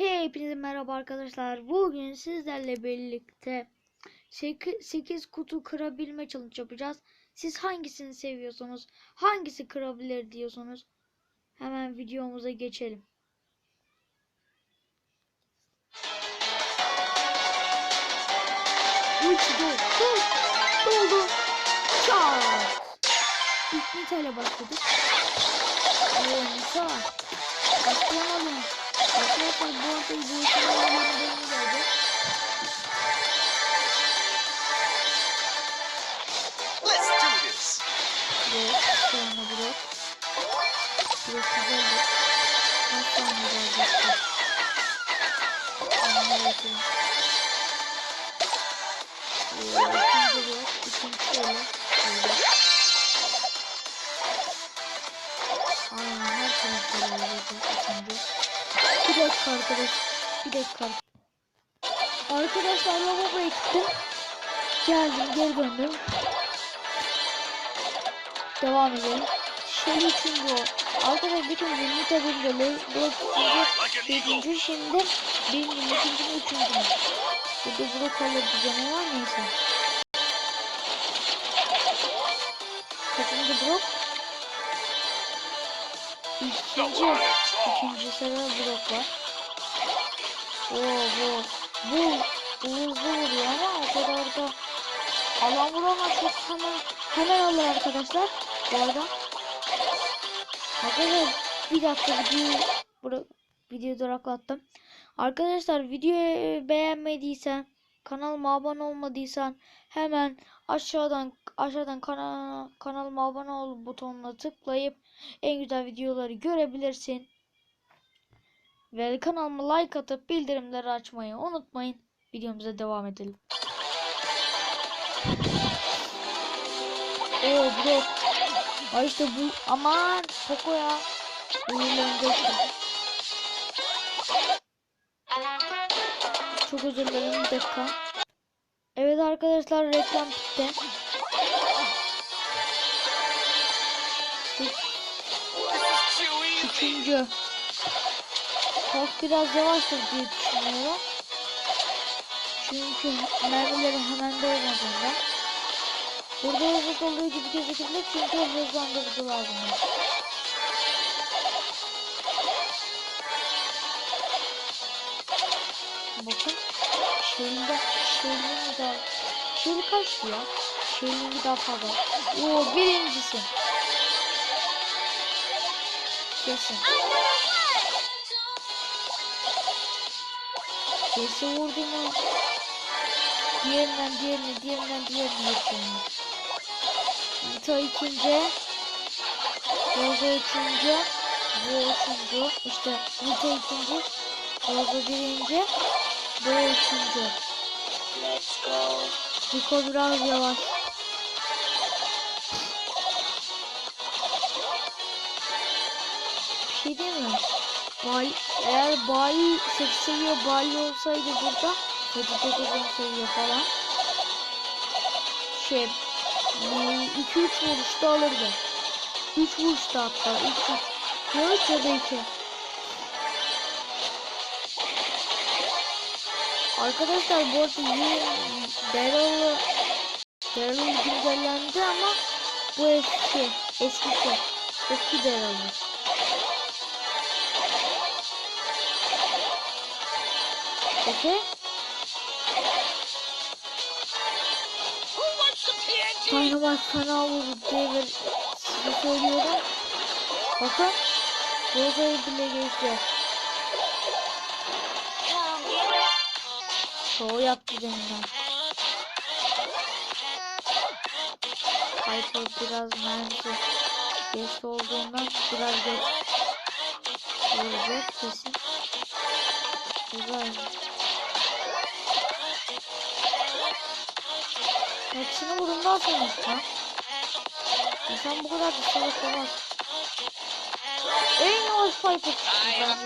Hepinize merhaba arkadaşlar. Bugün sizlerle birlikte 8, kutu kırabilme challenge yapacağız. Siz hangisini seviyorsunuz? Hangisi kırabilir diyorsunuz? Hemen videomuza geçelim. Doldu. Doldu. İlk başladık. Oo Nita. Başlayamadım. Arkadaşlar bu arada bu işlemlerden geldi. Let's do this. Blok. Şu anda blok. Blok güzeldi. Kaç tane gelecekti? Onlara bakayım. Ee, ikinci blok. ikinci şöyle. Bir dakika arkadaş. Bir dakika. Arkadaşlar lavaboya gittim. Geldim geri döndüm. Devam edelim. Şöyle üçüncü o. Arkadaşlar bütün Bilgeli. Blok ikinci, üçüncü şimdi birinci, ikinci üçüncü? Burada blok alır düzeni var neyse. Kaçıncı blok? İkinci, ikinci sıra blok var. Oo bu, bu, hızlı vuruyor ama o kadar da alan vuramaz çok hemen hemen alır arkadaşlar. Bu arada Arkadaşlar bir dakika videoyu bırak videoyu duraklattım. Arkadaşlar videoyu beğenmediysen kanalıma abone olmadıysan hemen aşağıdan aşağıdan kanal kanalıma abone ol butonuna tıklayıp en güzel videoları görebilirsin. Ve kanalıma like atıp bildirimleri açmayı unutmayın. Videomuza devam edelim. Oo blok. Ay işte bu aman Poco ya. Çok özür dilerim bir dakika. Evet arkadaşlar reklam bitti. Üçüncü. Çok biraz yavaştır diye düşünüyorum. Çünkü mermileri hemen dolmadığında. Burada hızlı olduğu gibi gözükebilir çünkü hızlandırıcılar bunlar. Bakın. Şeyinde, şeyinin daha... Şeyli kaçtı ya? Şeyinin bir daha fazla. Oo birincisi. Kesin. Kesin vurdu mu? Diğerinden diğerine, diğerinden diğerine yapıyorum. Vito ikinci. Roza üçüncü. Bu üçüncü. İşte Vito ikinci. Roza birinci. Bu üçüncü. Vito biraz yavaş. Bir şey değil mi? Bali, eğer Bali 8 seviye Bali olsaydı burada 8 seviye falan şey 2-3 vuruşta alırdı. 3 vuruşta hatta 3 ya 3 ya da 2. Arkadaşlar bu arada yeni Daryl Daryl güncellendi ama bu eski eskisi eski Daryl'mış. Okey. Dynamite fena vurdu diye ben size söylüyorum. Bakın. Roza'yı bile geçti. Şov yaptı deminden. Piper biraz mermisi geç olduğundan biraz geç vuracak kesin. Güzel. Hepsini vurumdan sonuçta. İnsan bu kadar bir şey salak olmaz. En yavaş Piper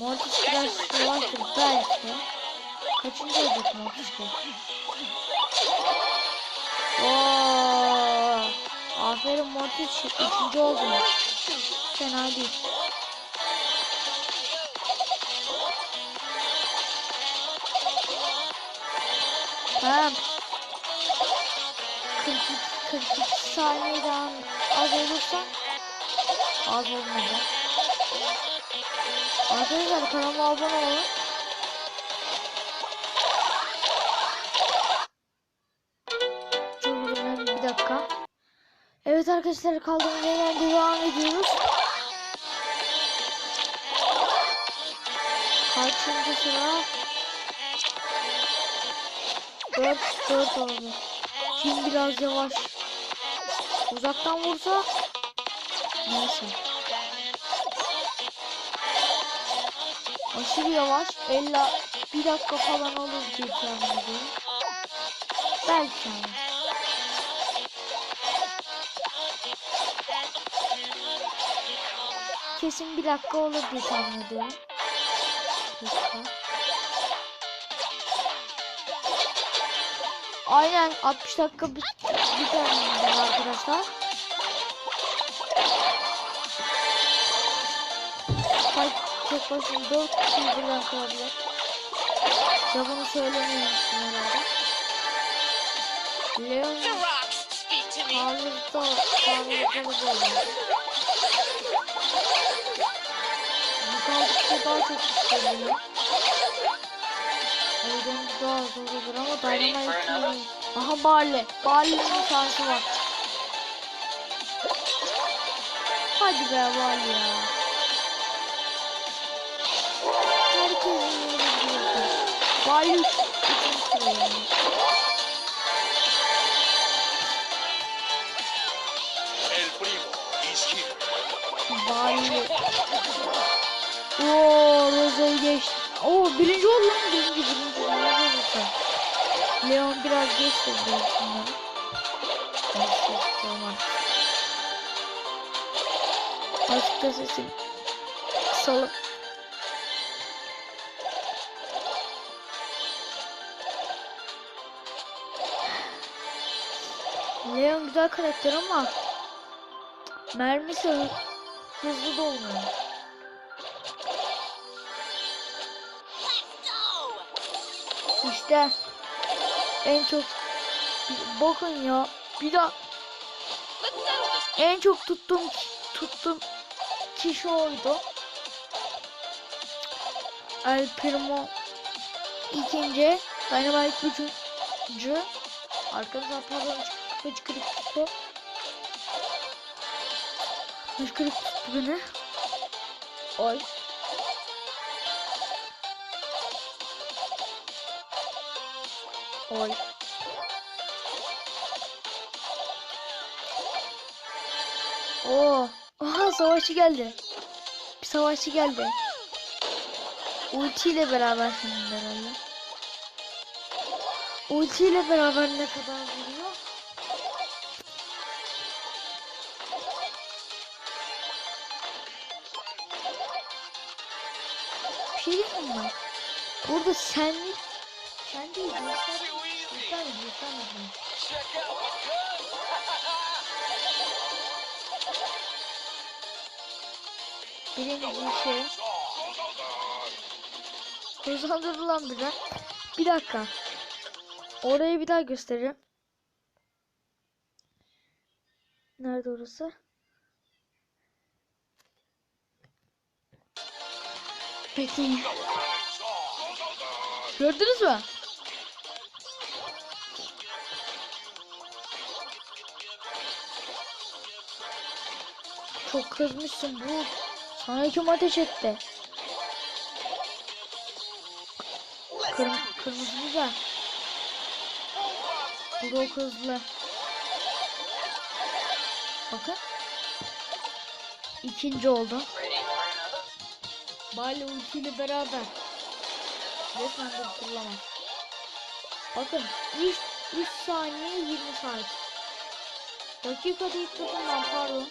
Mortis biraz yavaştır belki. Kaçıncı olacak Mortis'te? Ooo. Aferin Mortis. Üçüncü oldun. Fena değil. Tamam. 42 saniyeden az olursa az olmadı. Arkadaşlar kanalıma abone olun. Çok bir dakika. Evet arkadaşlar kaldığımız yerden devam ediyoruz. Kaçıncı sıra? 4 4 oldu. Kim biraz yavaş. Uzaktan vursa neyse. Aşırı yavaş. 50 bir dakika falan olur diye tahmin. Belki. Kesin bir dakika olur diye tahmin ediyorum. Aynen 60 dakika tane arkadaşlar. Spike tek başına 4 kişiyi birden kırabilir. Ya bunu söylemiyormuşsun herhalde. Leon The rocks speak to me. Harvard'da Harvard'da da böyle. Bu kaldıkça daha çok isteniyor. Daha az olur ama Dynamite'ın... Aha Barley. Barley'nin şansı var. Hadi be Barley ya. Herkesin yeri. Barley 3. sıraya. Barley. Oo Rose'yi geçti. Oo birinci oldu lan birinci birinci. Olursa. Leon biraz geçti diye düşünüyorum. Neyse olmaz. Azıcık da sesim kısalım. Leon güzel karakter ama mermisi hı- hızlı dolmuyor. İşte en çok bakın ya bir daha en çok tuttuğum tuttuğum kişi oydu. El Primo ikinci, Dynamite üçüncü. Arkadaşlar pardon hıçkırık tuttu. Hıçkırık tuttu beni. Ay. Oy. Oo. Aha savaşçı geldi. Bir savaşçı geldi. Ulti ile beraber şimdi herhalde. Ulti ile beraber ne kadar vuruyor? Bir şey diyeyim mi? Burada sen sen değil göster göster out my gun. Birinci şey hızlandırdı lan bir de. Bir dakika. Orayı bir daha göstereceğim. Nerede orası? Peki. Gördünüz mü? Çok kızmışsın bu. Sana kim ateş etti? Kır kırmızı güzel. Bu da hızlı. Bakın. İkinci oldu. Bale ultiyle beraber. Resmen durdurulamaz. Bakın 3, 3 saniye 20 saniye. Dakika değil lan pardon.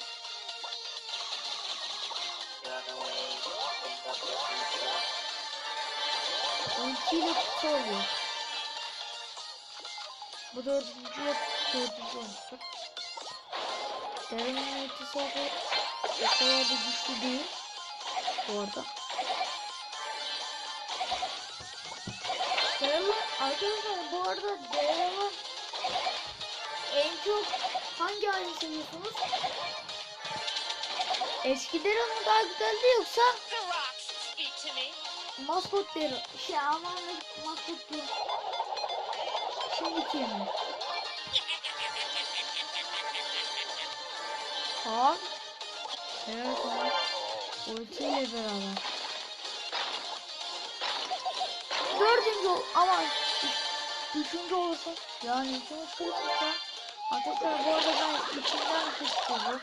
Ultiyle kutu oluyor. Bu dördüncü yok. Dördüncü olmuştur. Derin ultisi o kadar da güçlü değil. Bu arada. Derin Arkadaşlar bu arada Devam'ın en çok hangi halini seviyorsunuz? Eskileri mi daha güzeldi yoksa me. maskotları? Şey aman maskot değil. Şimdiki mi? Kaan. Evet Kaan. Ultiyle beraber. Dördüncü ol aman üç- üçüncü olursun. Yani üçüncü kırıklıkta. Arkadaşlar bu arada ben içinden kışkırdım.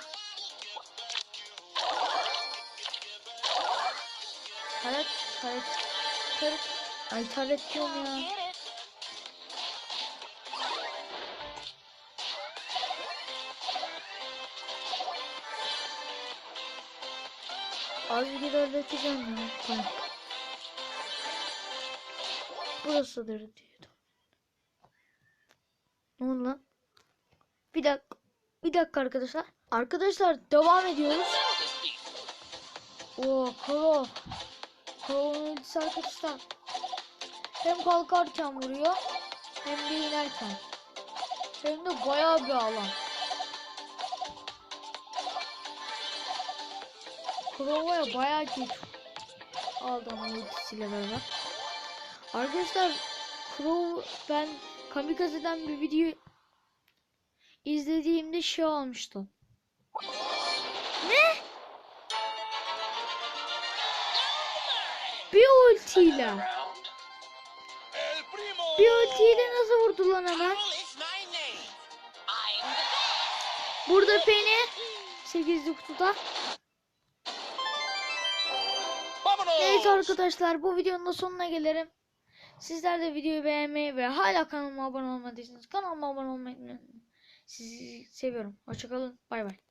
Taret, taret, taret. Ay taret diyorum ya. Az bir öğreteceğim ya. Bak. Burasıdır diyordum. Ne oldu lan? Bir dakika. Bir dakika arkadaşlar. Arkadaşlar devam ediyoruz. Oo Crow. Crow'un ultisi arkadaşlar. Hem kalkarken vuruyor. Hem de inerken. Hem de bayağı bir alan. Crow'a bayağı geç aldı ama ultisiyle beraber. Arkadaşlar Crow ben Kamikaze'den bir video izlediğimde şey olmuştu. Ne? Bir ultiyle. Bir ultiyle nasıl vurdu lan best. Burada Penny 8'li kutuda. Neyse arkadaşlar bu videonun da sonuna gelirim. Sizler de videoyu beğenmeyi ve hala kanalıma abone olmadıysanız kanalıma abone olmayı unutmayın. Sizi seviyorum. Hoşçakalın. Bay bay.